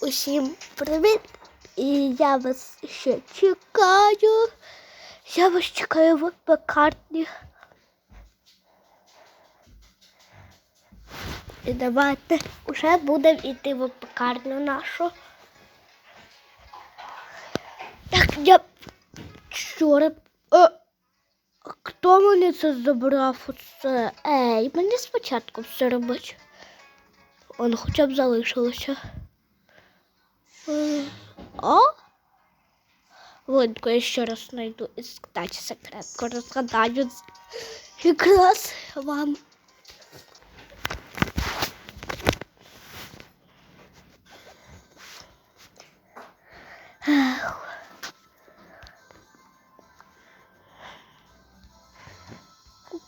Усім привіт! І я вас ще чекаю. Я вас чекаю в пекарні. І давайте вже будемо йти в пекарню нашу. Так, я вчора. Е, хто мені це забрав? Оце? Ей, мені спочатку все робити. Воно хоча б залишилося. Е, А? Я ще раз знайду і кстати, секретку з- якраз вам.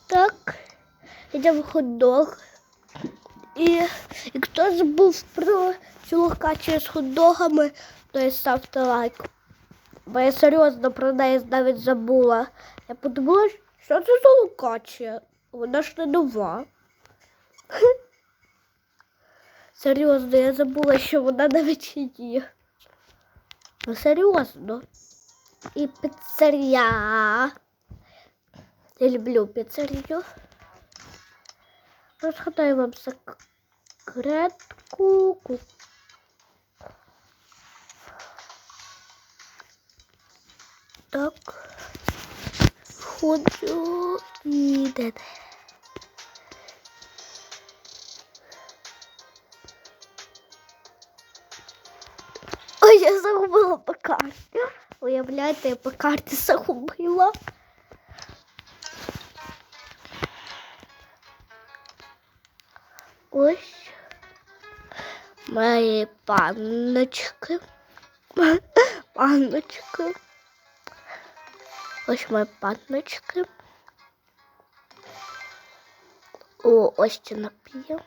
Так, йдемо в хот-дог. І, і хто забув про цю локацію з хот-догами, то і ставте лайк. Бо я серйозно про неї навіть забула. Я подумала, що це за локація? Вона ж не нова. Серйозно, я забула, що вона навіть є. Ну, серйозно. І піцерія. Я люблю піцерію. Розгадаю вам секретку. Так. Ходжу і де. Ой, я загубила по карті. Уявляєте, я по карті загубила. Ось мої панночки. Панночки. Ось мої панночки. О, ось це напію.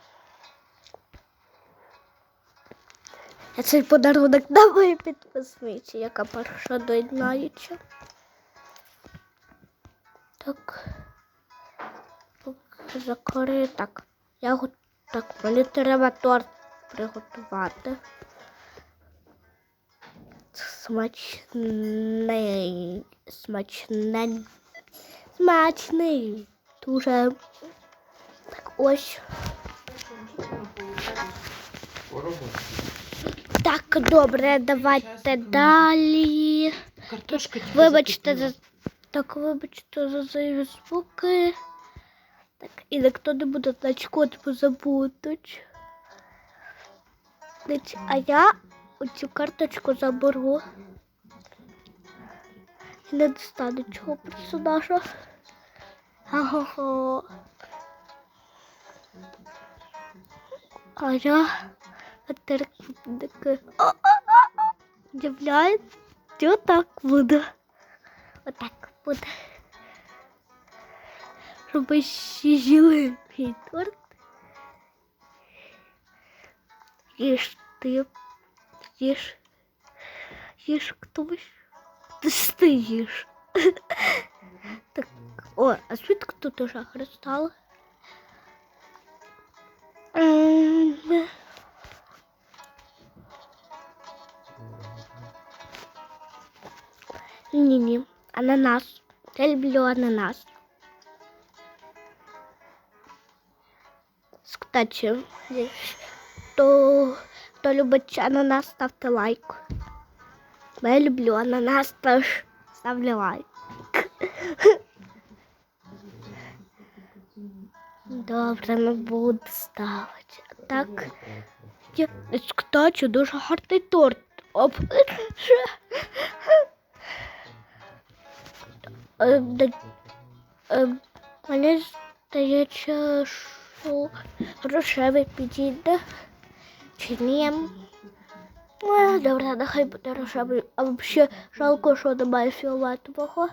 Я цей подарунок на мої підписниці, яка перша доєднається. Так. Закори. Так. Я так, мені треба торт приготувати. Смачний. Смачний. Смачний. Дуже. Так, ось. Так, добре, давайте далі. Картошка Вибачте за так, вибачте за зайві звуки. Так, і ніхто не буде знати код позабудуть. А я оцю карточку заберу. Не достану цього персонажа. Ага. А я тепер таке. Являється, отак буде. Отак буде. Щоб ще жили торт. Їж ти. Їж. Їж хтось. Ти ж ти їж. Так. О, а звідки тут уже кристал? Ем, Ні-ні, ананас. Я люблю ананас. Кстати, то, хто любить ананас, ставте лайк. Бо я люблю ананас, тож ставлю лайк. Добре, не буду ставити. Так. Кстати, дуже гарний торт. Оп. Е, е, Мені здається, що рожевий підійде. Чи ні? Е, Добре, нехай буде рожевий. А взагалі жалко, що немає фіолетового.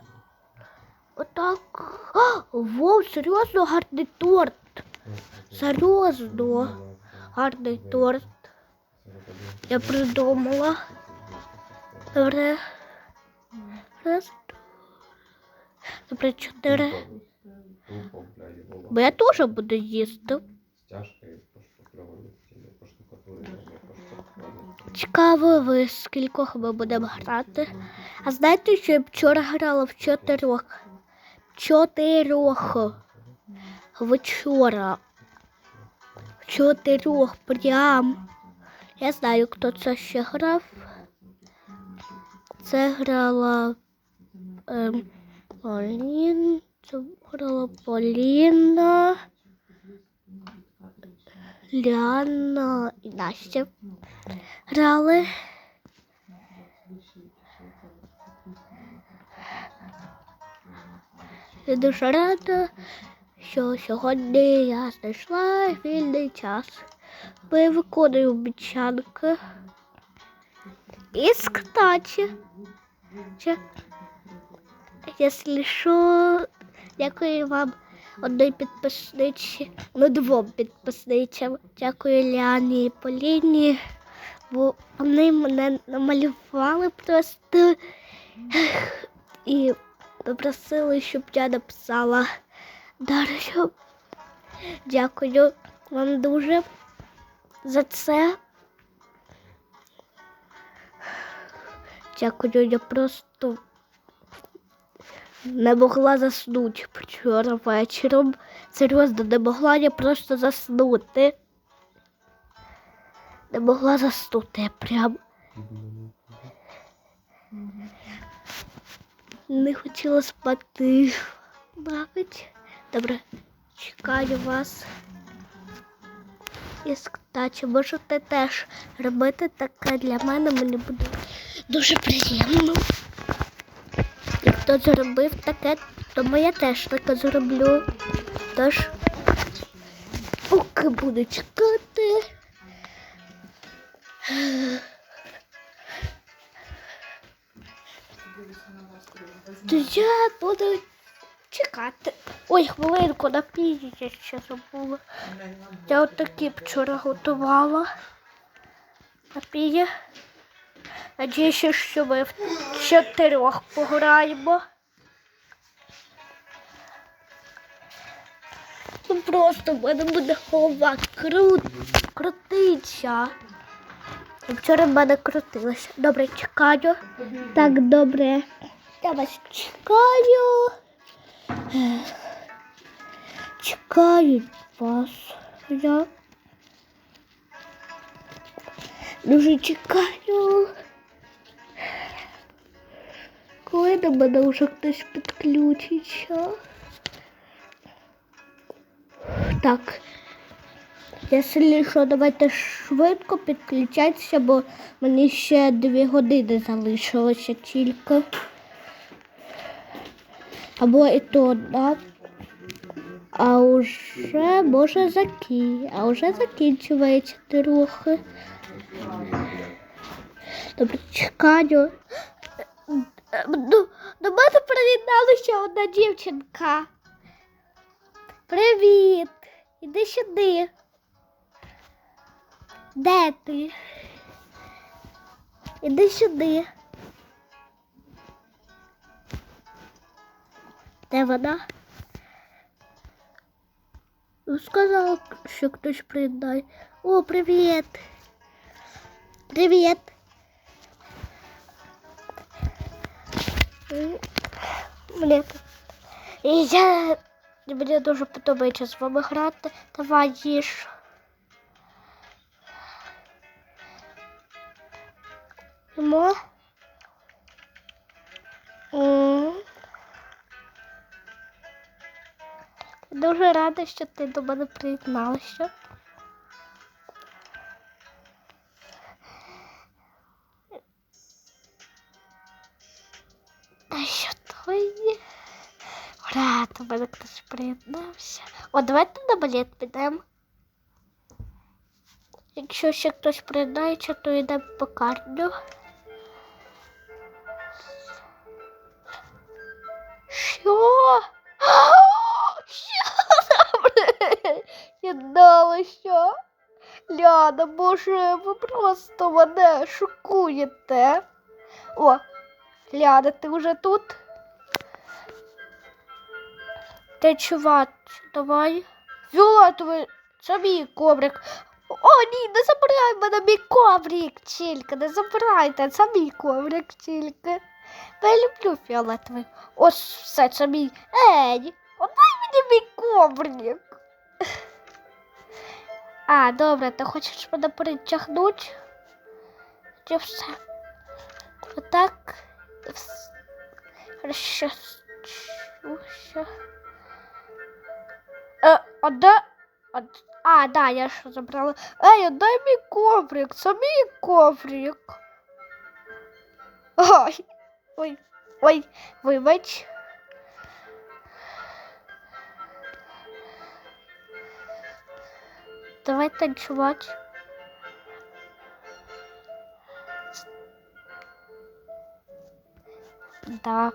Отак. А, Вау, серйозно гарний торт. Серйозно. Гарний торт. Я придумала. Добре. Раз. Добре, чотири. Бо я теж буду їсти. Цікаво, ви з кількох ми будемо грати. А знаєте, що я вчора грала в чотирьох? Чотирьох. Вчора. В чотирьох прям. Я знаю, хто це ще грав. Це грала ем, Полін. Це грала Поліна. Ліана і Настя грали. Я дуже рада, що сьогодні я знайшла вільний час. Ми виконуємо обіцянки. І кстати, якщо що, дякую вам одній підписниці, ну двом підписницям. Дякую Ліані і Поліні, бо вони мене намалювали просто і попросили, щоб я написала Дар'ю. Дякую вам дуже за це. Дякую, я просто не могла заснути вчора вечором. Серйозно, не могла я просто заснути. Не могла заснути прям. Не хотіла спати. Навіть. Добре, чекаю вас. І кстати, можете теж робити таке для мене, мені буде дуже приємно. Хто зробив таке, тому я теж таке зроблю. Тож, поки буду чекати. То я буду чекати. Ой, хвилинку я ще забула. Я от вчора готувала. Напії. Надіюся, що ми в чотирьох пограємо. Ну просто в мене буде голова крут, крутиться. Вчора в мене крутилося. Добре, чекаю. Так, добре. Я вас чекаю. Чекаю вас. Я дуже чекаю. Коли до мене вже хтось підключиться. Так. Якщо що, давайте швидко підключайтеся, бо мені ще дві години залишилося тільки. Або і то, да? А вже може закі... а вже закінчується трохи. Добре, чекаю. До, до мене приєдналася одна дівчинка. Привіт! Іди сюди. Де ти? Іди сюди. Де вона? Ну, сказала, що хтось приєднає. О, привіт. Привіт. М, Мені, і я, мені дуже подобається з вами грати. Давай їж. Йому. М. Дуже рада, що ти до мене приєдналася. А що то є? Ура, до мене хтось приєднався. О, давайте на балет підемо. Якщо ще хтось приєднається, то йдемо по карту. Що? Я дала що? Ляна, боже, ви просто мене шокуєте. О, Ляна, ти вже тут? Ти чувак, давай. Фіолетовий, це мій коврик. О, ні, не забирай мене мій коврик, тільки, не забирайте, це мій коврик тільки. Я люблю фіолетовий. Ось все, це мій. Ей, отдай мені коврик. А, добре, ти хочеш мене перетягнути? Чи все? Отак. Хорошо. Що? Е, а де? А, а, да, я ж забрала. Ей, дай мій коврик, це мій коврик. Ой, ой, ой, вибач. Давай танцювати. Да.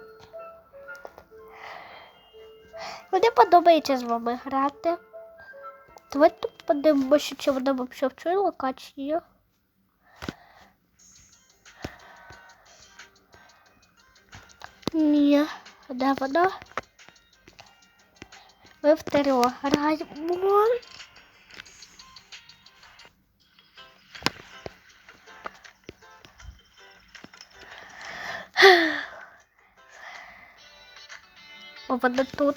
Мені подобається з вами грати. Давайте подивимося, чи вона взагалі в цій локації. Ні, де вона? Ми второ граємо. О, вона тут.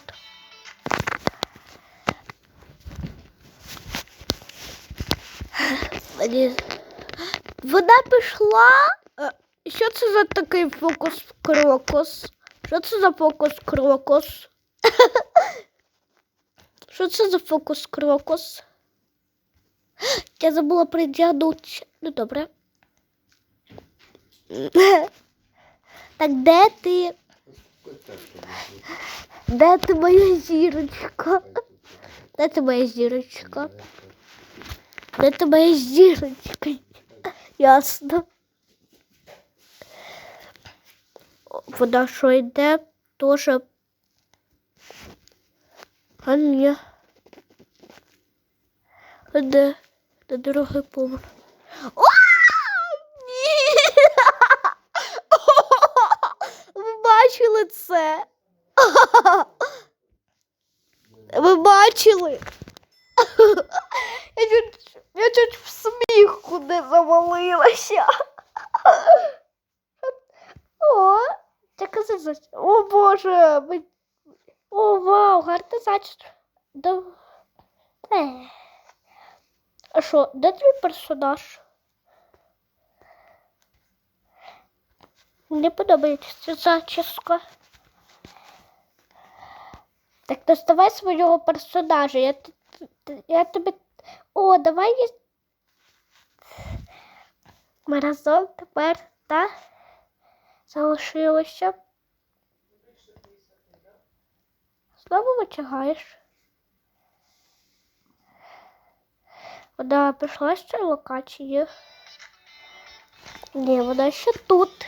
Вона пішла. Е, Що це за такий фокус крокус? Що це за фокус крокус? Що це за фокус крокус? Я забула притягнути. Ну добре. Так де ти? Де ти моя зірочка? Де ти моя зірочка? Де ти моя зірочка? Ясно. О, Вона що йде, теж. А ні. Де? Де дорогий поверх? О, ні! Ви бачили це? Ви бачили? Я чуть, я чуть в сміх не завалилася. О, така зачіска. О Боже. ми- О, вау, гарна зачіска. Да... Е. А що, де твій персонаж? Мені подобається ця зачіска. Доставай свого персонажа. Я, я тебе. О, давай я... Ми разом тепер, так? Залишилося. Знову витягаєш. Вона пішла цієї локації. Ні, вона ще тут.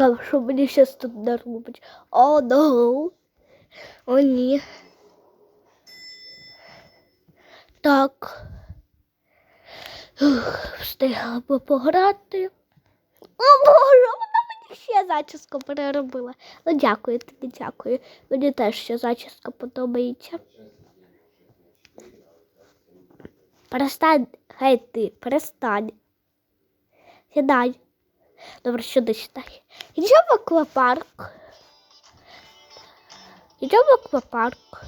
Цікаво, що мені зараз тут наробить. О, no. О, ні. Так. Ух, встигла би пограти. О, Боже, вона мені ще зачіску переробила. Ну, дякую тобі, дякую. Мені теж ще зачіска подобається. Перестань, гей ти, перестань. Сідай. Добре, сюди сідай. Йдемо в аквапарк. Йдемо в аквапарк.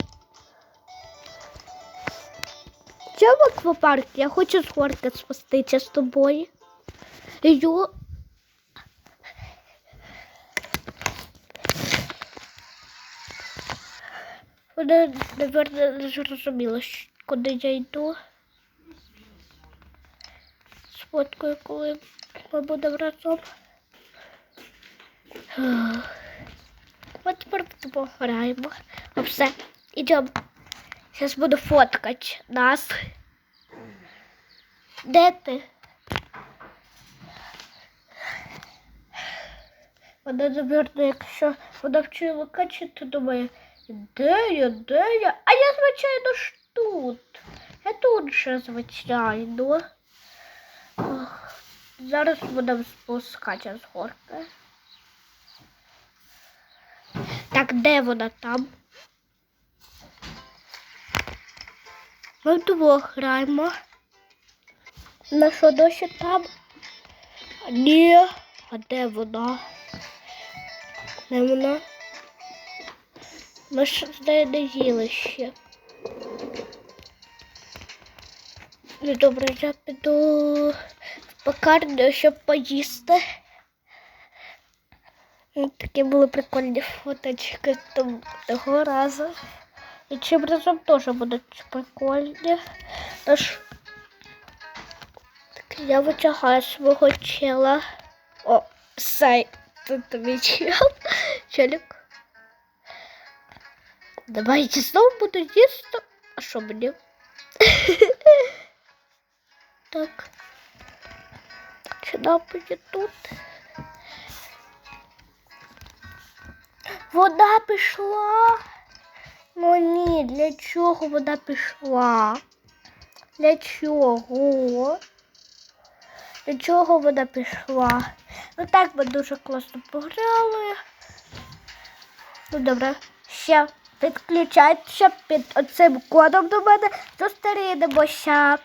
Йдемо в аквапарк. Я хочу з горки спуститися з тобою. Йо. Вона, напевно, не зрозуміла, куди я йду. Сфоткаю, коли ми будемо разом. От тепер пограємо. А все, ідемо. Зараз буду фоткати нас. Де ти? Вона, напевно, якщо вона вчила качати, думає, де я, де я? А я, звичайно, ж тут. Я тут же, звичайно. Зараз будемо спускатися з горки. Так, де вона там? Ми вдвох граємо. На що досі там? Ні. А де вона? Де вона? Ми ж нею не їли ще. Ну добре, я піду в пекарню, щоб поїсти. Ну, Такі були прикольні фоточки того разу. І чим разом теж будуть прикольні. Тож так я витягаю свого чела. О, сай, тут тобі чел. Челік. Давайте знову буду їсти. А що мені? Так. Нам буде тут? Вода пішла. Ну ні, для чого вода пішла? Для чого? Для чого вода пішла? Ну так ми дуже класно пограли. Ну добре, ще підключайтеся під оцим кодом до мене. Зустрінемося.